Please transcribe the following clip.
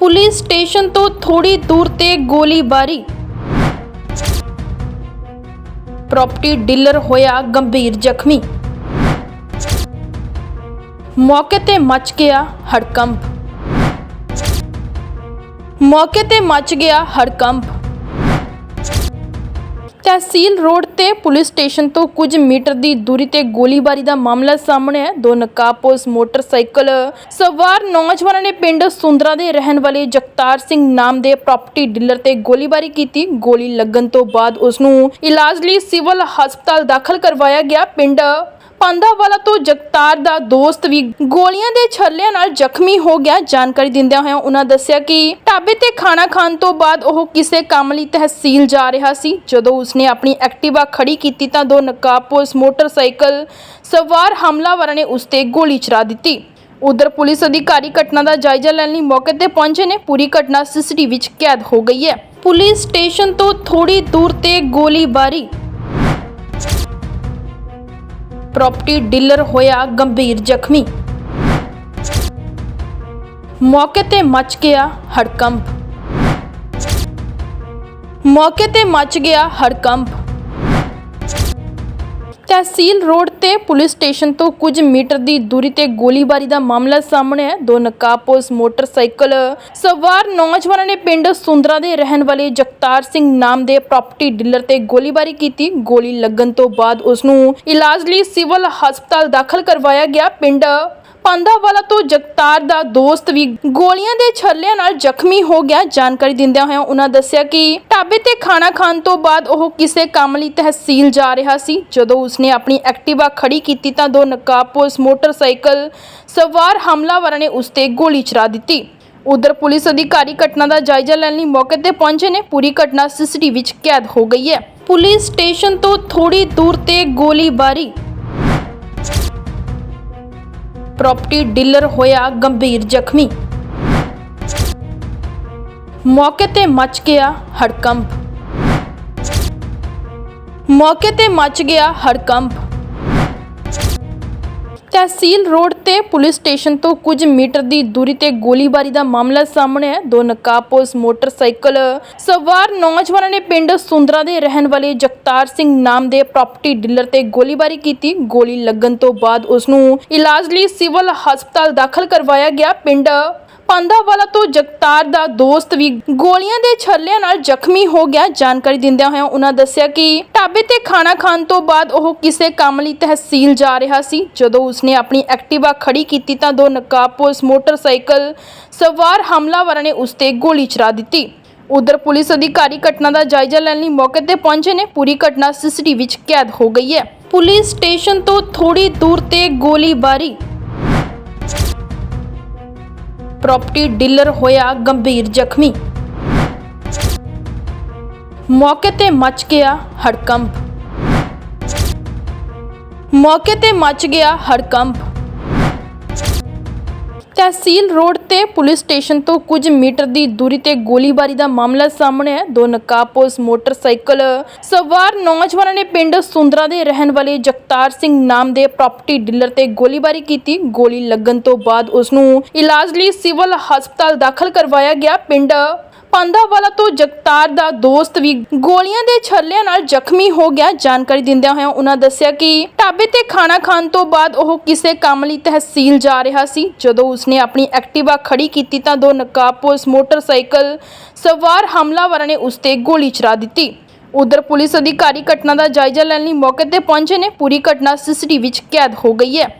Police station ਤੋਂ ਥੋੜੀ ਦੂਰ ਤੇ ਗੋਲੀਬਾਰੀ। ਪ੍ਰਾਪਰਟੀ ਡੀਲਰ ਹੋਇਆ ਗੰਭੀਰ ਜ਼ਖਮੀ। ਮੌਕੇ ਤੇ ਮਚ ਗਿਆ ਹੜਕੰਪ। ਮੌਕੇ ਤੇ ਮਚ ਗਿਆ ਹੜਕੰਪ। ਤਹਿਸੀਲ ਰੋਡ ਤੇ ਪੁਲਿਸ ਸਟੇਸ਼ਨ ਤੋਂ ਕੁਝ ਮੀਟਰ ਦੀ ਦੂਰੀ ਤੇ ਗੋਲੀਬਾਰੀ ਦਾ ਮਾਮਲਾ ਸਾਹਮਣੇ ਹੈ ਦੋ ਨਕਾਬਪੋਸ਼ ਮੋਟਰਸਾਈਕਲ ਸਵਾਰ ਨੌਜਵਾਨਾਂ ਨੇ ਪਿੰਡ ਸੁੰਦਰਾ ਦੇ ਰਹਿਣ ਵਾਲੇ ਜਗਤਾਰ ਸਿੰਘ ਨਾਮ ਦੇ ਪ੍ਰਾਪਰਟੀ ਡੀਲਰ ਤੇ ਗੋਲੀਬਾਰੀ ਕੀਤੀ। ਗੋਲੀ ਲੱਗਣ ਤੋਂ ਬਾਅਦ ਉਸ ਨੂੰ ਇਲਾਜ ਲਈ ਸਿਵਲ ਹਸਪਤਾਲ ਦਾਖਲ ਕਰਵਾਇਆ ਗਿਆ। ਪਿੰਡ ਪਾਂਦਾਵਾਲਾ ਤੋਂ ਜਗਤਾਰ ਦਾ ਦੋਸਤ ਵੀ ਗੋਲੀਆਂ ਦੇ ਛੱਲਿਆਂ ਨਾਲ ਜ਼ਖਮੀ ਹੋ ਗਿਆ। ਜਾਣਕਾਰੀ ਦਿੰਦਿਆਂ ਹੋਇਆਂ ਉਹਨਾਂ ਦੱਸਿਆ ਕਿ ਢਾਬੇ ਤੇ ਖਾਣਾ ਖਾਣ ਤੋਂ ਬਾਅਦ ਉਹ ਕਿਸੇ ਕੰਮ ਲਈ ਤਹਿਸੀਲ ਜਾ ਰਿਹਾ ਸੀ। ਜਦੋਂ ਉਸਨੇ ਆਪਣੀ ਐਕਟਿਵਾ ਖੜੀ ਕੀਤੀ ਤਾਂ ਦੋ ਨਕਾਬਪੋਸ਼ ਮੋਟਰਸਾਈਕਲ ਸਵਾਰ ਹਮਲਾਵਰਾਂ ਨੇ ਉਸ ਤੇ ਗੋਲੀ ਚਲਾ ਦਿੱਤੀ। ਉਧਰ ਪੁਲਿਸ ਅਧਿਕਾਰੀ ਘਟਨਾ ਦਾ ਜਾਇਜ਼ਾ ਲੈਣ ਲਈ ਮੌਕੇ ਤੇ ਪਹੁੰਚੇ ਨੇ। ਪੂਰੀ ਘਟਨਾ ਸੀਸੀਟੀਵੀ ਵਿੱਚ ਕੈਦ ਹੋ ਗਈ ਹੈ। ਪੁਲਿਸ ਸਟੇਸ਼ਨ ਤੋਂ ਥੋੜੀ ਦੂਰ ਤੇ ਗੋਲੀਬਾਰੀ ਪ੍ਰਾਪਰਟੀ ਡੀਲਰ ਹੋਇਆ ਗੰਭੀਰ ਜ਼ਖਮੀ। ਮੌਕੇ ਤੇ ਮਚ ਗਿਆ ਹੜਕੰਪ। ਮੌਕੇ ਤੇ ਮਚ ਗਿਆ ਹੜਕੰਪ। ਤਹਿਸੀਲ ਰੋਡ ਤੇ ਪੁਲਿਸ ਸਟੇਸ਼ਨ ਤੋਂ ਕੁਝ ਮੀਟਰ ਦੀ ਦੂਰੀ ਤੇ ਗੋਲੀਬਾਰੀ ਦਾ ਮਾਮਲਾ ਸਾਹਮਣੇ ਹੈ ਦੋ ਨਕਾਬਪੋਸ਼ ਮੋਟਰਸਾਈਕਲ ਸਵਾਰ ਨੌਜਵਾਨਾਂ ਨੇ ਪਿੰਡ ਸੁੰਦਰਾ ਦੇ ਰਹਿਣ ਵਾਲੇ ਜਗਤਾਰ ਸਿੰਘ ਨਾਮ ਦੇ ਪ੍ਰਾਪਰਟੀ ਡੀਲਰ ਤੇ ਗੋਲੀਬਾਰੀ ਕੀਤੀ। ਗੋਲੀ ਲੱਗਣ ਤੋਂ ਬਾਅਦ ਉਸ ਨੂੰ ਇਲਾਜ ਲਈ ਸਿਵਲ ਹਸਪਤਾਲ ਦਾਖਲ ਕਰਵਾਇਆ ਗਿਆ। ਪਿੰਡ ਪਾਂਦਾਵਾਲਾ ਤੋਂ ਜਗਤਾਰ ਦਾ ਦੋਸਤ ਵੀ ਗੋਲੀਆਂ ਦੇ ਛੱਲਿਆਂ ਨਾਲ ਜ਼ਖਮੀ ਹੋ ਗਿਆ। ਜਾਣਕਾਰੀ ਦਿੰਦਿਆਂ ਹੋਇਆਂ ਉਹਨਾਂ ਦੱਸਿਆ ਕਿ ਢਾਬੇ ਤੇ ਖਾਣਾ ਖਾਣ ਤੋਂ ਬਾਅਦ ਉਹ ਕਿਸੇ ਕੰਮ ਲਈ ਤਹਿਸੀਲ ਜਾ ਰਿਹਾ ਸੀ। ਜਦੋਂ ਉਸਨੇ ਆਪਣੀ ਐਕਟਿਵਾ ਖੜੀ ਕੀਤੀ ਤਾਂ ਦੋ ਨਕਾਬਪੋਸ਼ ਮੋਟਰਸਾਈਕਲ ਸਵਾਰ ਹਮਲਾਵਰਾਂ ਨੇ ਉਸ ਤੇ ਗੋਲੀ ਚਲਾ ਦਿੱਤੀ। ਉਧਰ ਪੁਲਿਸ ਅਧਿਕਾਰੀ ਘਟਨਾ ਦਾ ਜਾਇਜ਼ਾ ਲੈਣ ਲਈ ਮੌਕੇ ਤੇ ਪਹੁੰਚੇ ਨੇ। ਪੂਰੀ ਘਟਨਾ ਸੀਸੀਟੀਵੀ ਵਿੱਚ ਕੈਦ ਹੋ ਗਈ ਹੈ। ਪੁਲਿਸ ਸਟੇਸ਼ਨ ਤੋਂ ਥੋੜੀ ਦੂਰ ਤੇ ਗੋਲੀਬਾਰੀ ਪ੍ਰਾਪਰਟੀ ਡੀਲਰ ਹੋਇਆ ਗੰਭੀਰ ਜ਼ਖਮੀ। ਮੌਕੇ ਤੇ ਮਚ ਗਿਆ ਹੜਕੰਪ। ਮੌਕੇ ਤੇ ਮਚ ਗਿਆ ਹੜਕੰਪ। ਤਹਿਸੀਲ ਰੋਡ ਤੇ ਪੁਲਿਸ ਸਟੇਸ਼ਨ ਤੋਂ ਕੁਝ ਮੀਟਰ ਦੀ ਦੂਰੀ ਤੇ ਗੋਲੀਬਾਰੀ ਦਾ ਮਾਮਲਾ ਸਾਹਮਣੇ ਹੈ ਦੋ ਨਕਾਬਪੋਸ਼ ਮੋਟਰਸਾਈਕਲ ਸਵਾਰ ਨੌਜਵਾਨਾਂ ਨੇ ਪਿੰਡ ਸੁੰਦਰਾ ਦੇ ਰਹਿਣ ਵਾਲੇ ਜਗਤਾਰ ਸਿੰਘ ਨਾਮ ਦੇ ਪ੍ਰਾਪਰਟੀ ਡੀਲਰ ਤੇ ਗੋਲੀਬਾਰੀ ਕੀਤੀ। ਗੋਲੀ ਲੱਗਣ ਤੋਂ ਬਾਅਦ ਉਸ ਨੂੰ ਇਲਾਜ ਲਈ ਸਿਵਲ ਹਸਪਤਾਲ ਦਾਖਲ ਕਰਵਾਇਆ ਗਿਆ। ਪਿੰਡ ਪਾਂਦਾਵਾਲਾ ਤੋਂ ਜਗਤਾਰ ਦਾ ਦੋਸਤ ਵੀ ਗੋਲੀਆਂ ਦੇ ਛੱਲਿਆਂ ਨਾਲ ਜ਼ਖਮੀ ਹੋ ਗਿਆ। ਜਾਣਕਾਰੀ ਦਿੰਦਿਆਂ ਹੋਇਆਂ ਉਹਨਾਂ ਦੱਸਿਆ ਕਿ ਢਾਬੇ ਤੇ ਖਾਣਾ ਖਾਣ ਤੋਂ ਬਾਅਦ ਉਹ ਕਿਸੇ ਕੰਮ ਲਈ ਤਹਿਸੀਲ ਜਾ ਰਿਹਾ ਸੀ। ਜਦੋਂ ਉਸਨੇ ਆਪਣੀ ਐਕਟਿਵਾ ਖੜੀ ਕੀਤੀ ਤਾਂ ਦੋ ਨਕਾਬਪੋਸ਼ ਮੋਟਰਸਾਈਕਲ ਸਵਾਰ ਹਮਲਾਵਰਾਂ ਨੇ ਉਸ ਤੇ ਗੋਲੀ ਚਲਾ ਦਿੱਤੀ। ਉਧਰ ਪੁਲਿਸ ਅਧਿਕਾਰੀ ਘਟਨਾ ਦਾ ਜਾਇਜ਼ਾ ਲੈਣ ਲਈ ਮੌਕੇ ਤੇ ਪਹੁੰਚੇ ਨੇ। ਪੂਰੀ ਘਟਨਾ ਸੀਸੀਟੀਵੀ ਵਿੱਚ ਕੈਦ ਹੋ ਗਈ ਹੈ। ਪੁਲਿਸ ਸਟੇਸ਼ਨ ਤੋਂ ਥੋੜੀ ਦੂਰ ਤੇ ਗੋਲੀਬਾਰੀ ਪ੍ਰਾਪਰਟੀ ਡੀਲਰ ਹੋਇਆ ਗੰਭੀਰ ਜ਼ਖਮੀ। ਮੌਕੇ ਤੇ ਮਚ ਗਿਆ ਹੜਕੰਪ। ਮੌਕੇ ਤੇ ਮਚ ਗਿਆ ਹੜਕੰਪ। ਤਹਿਸੀਲ ਰੋਡ ਤੇ ਪੁਲਿਸ ਸਟੇਸ਼ਨ ਤੋਂ ਕੁਝ ਮੀਟਰ ਦੀ ਦੂਰੀ ਤੇ ਗੋਲੀਬਾਰੀ ਦਾ ਮਾਮਲਾ ਸਾਹਮਣੇ ਹੈ ਦੋ ਨਕਾਬਪੋਸ਼ ਮੋਟਰਸਾਈਕਲ ਸਵਾਰ ਨੌਜਵਾਨਾਂ ਨੇ ਪਿੰਡ ਸੁੰਦਰਾ ਦੇ ਰਹਿਣ ਵਾਲੇ ਜਗਤਾਰ ਸਿੰਘ ਨਾਮ ਦੇ ਪ੍ਰਾਪਰਟੀ ਡੀਲਰ ਤੇ ਗੋਲੀਬਾਰੀ ਕੀਤੀ। ਗੋਲੀ ਲੱਗਣ ਤੋਂ ਬਾਅਦ ਉਸ ਨੂੰ ਇਲਾਜ ਲਈ ਸਿਵਲ ਹਸਪਤਾਲ ਦਾਖਲ ਕਰਵਾਇਆ ਗਿਆ। ਪਿੰਡ ਪਾਂਦਾਵਾਲਾ ਤੋਂ ਜਗਤਾਰ ਦਾ ਦੋਸਤ ਵੀ ਗੋਲੀਆਂ ਦੇ ਛੱਲਿਆਂ ਨਾਲ ਜ਼ਖਮੀ ਹੋ ਗਿਆ। ਜਾਣਕਾਰੀ ਦਿੰਦਿਆਂ ਹੋਇਆਂ ਉਹਨਾਂ ਦੱਸਿਆ ਕਿ ਢਾਬੇ ਤੇ ਖਾਣਾ ਖਾਣ ਤੋਂ ਬਾਅਦ ਉਹ ਕਿਸੇ ਕੰਮ ਲਈ ਤਹਿਸੀਲ ਜਾ ਰਿਹਾ ਸੀ। ਜਦੋਂ ਉਸਨੇ ਆਪਣੀ ਐਕਟਿਵਾ ਖੜੀ ਕੀਤੀ ਤਾਂ ਦੋ ਨਕਾਬਪੋਸ਼ ਮੋਟਰਸਾਈਕਲ ਸਵਾਰ ਹਮਲਾਵਰਾਂ ਨੇ ਉਸ ਤੇ ਗੋਲੀ ਚਲਾ ਦਿੱਤੀ। ਉਧਰ ਪੁਲਿਸ ਅਧਿਕਾਰੀ ਘਟਨਾ ਦਾ ਜਾਇਜ਼ਾ ਲੈਣ ਲਈ ਮੌਕੇ ਤੇ ਪਹੁੰਚੇ ਨੇ। ਪੂਰੀ ਘਟਨਾ ਸੀਸੀਟੀਵੀ ਵਿੱਚ ਕੈਦ ਹੋ ਗਈ ਹੈ।